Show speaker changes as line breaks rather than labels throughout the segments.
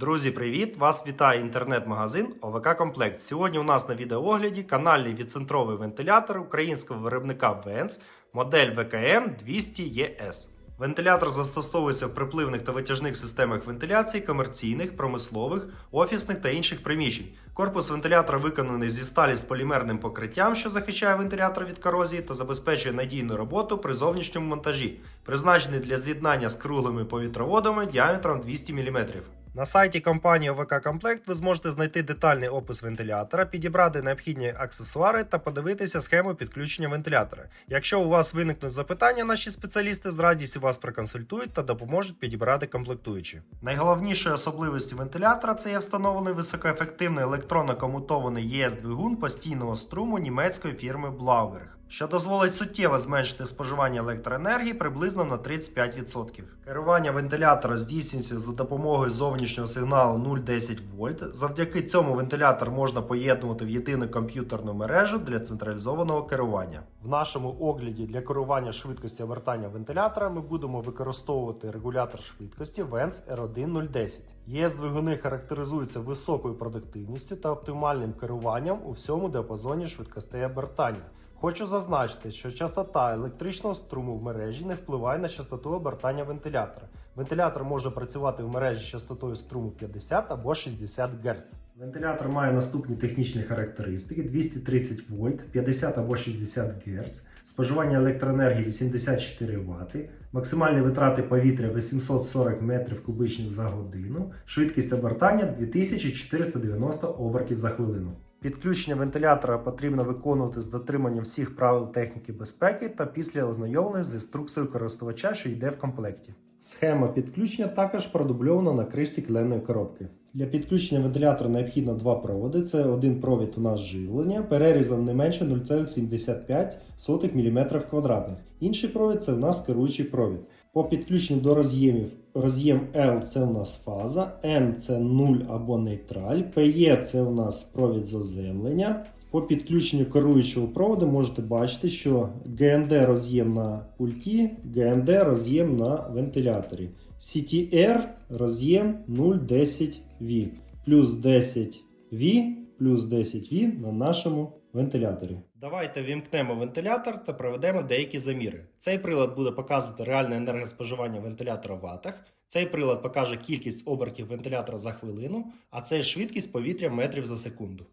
Друзі, привіт! Вас вітає інтернет-магазин ОВК Комплект. Сьогодні у нас на відеоогляді канальний відцентровий вентилятор українського виробника Vents, модель ВКМ 200 ES. Вентилятор застосовується в припливних та витяжних системах вентиляції комерційних, промислових, офісних та інших приміщень. Корпус вентилятора виконаний зі сталі з полімерним покриттям, що захищає вентилятор від корозії та забезпечує надійну роботу при зовнішньому монтажі, призначений для з'єднання з круглими повітроводами діаметром 200 мм. На сайті компанії ОВК Комплект ви зможете знайти детальний опис вентилятора, підібрати необхідні аксесуари та подивитися схему підключення вентилятора. Якщо у вас виникнуть запитання, наші спеціалісти з радістю вас проконсультують та допоможуть підібрати комплектуючі. Найголовнішою особливістю вентилятора це є встановлений високоефективний електронно-комутований ЄС-двигун постійного струму німецької фірми Blauberg що дозволить суттєво зменшити споживання електроенергії приблизно на 35%. Керування вентилятора здійснюється за допомогою зовнішнього сигналу 0,10 вольт. Завдяки цьому вентилятор можна поєднувати в єдину комп'ютерну мережу для централізованого керування. В нашому огляді для керування швидкості обертання вентилятора ми будемо використовувати регулятор швидкості Vents R1 ЄС двигуни характеризуються високою продуктивністю та оптимальним керуванням у всьому діапазоні швидкостей обертання. Хочу зазначити, що частота електричного струму в мережі не впливає на частоту обертання вентилятора. Вентилятор може працювати в мережі частотою струму 50 або 60 Гц. Вентилятор має наступні технічні характеристики: 230 вольт, 50 або 60 Гц, споживання електроенергії 84 Вт, максимальні витрати повітря 840 метрів кубічних за годину, швидкість обертання 2490 обертів за хвилину. Підключення вентилятора потрібно виконувати з дотриманням всіх правил техніки безпеки та після ознайомлення з інструкцією користувача, що йде в комплекті. Схема підключення також продубльована на кришці кленої коробки. Для підключення вентилятора необхідно два проводи. Це один провід у нас живлення, перерізом не менше 0,75 мм квадратних. Інший провід це у нас керуючий провід. По підключенню до роз'ємів роз'єм L це у нас фаза, N це 0 або нейтраль, PE це у нас провід заземлення. По підключенню керуючого проводу можете бачити, що ГНД роз'єм на пульті, ГНД роз'єм на вентиляторі. CTR роз'єм 010V, плюс 10V, плюс 10V на нашому вентиляторі. Давайте вімкнемо вентилятор та проведемо деякі заміри. Цей прилад буде показувати реальне енергоспоживання вентилятора в ватах. Цей прилад покаже кількість обертів вентилятора за хвилину, а це швидкість повітря метрів за секунду.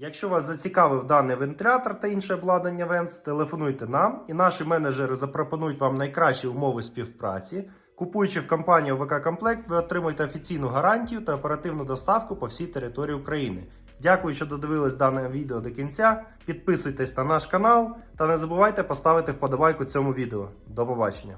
Якщо вас зацікавив даний вентилятор та інше обладнання Венс, телефонуйте нам, і наші менеджери запропонують вам найкращі умови співпраці. Купуючи в компанії ОВК Комплект, ви отримуєте офіційну гарантію та оперативну доставку по всій території України. Дякую, що додивились дане відео до кінця. Підписуйтесь на наш канал та не забувайте поставити вподобайку цьому відео. До побачення!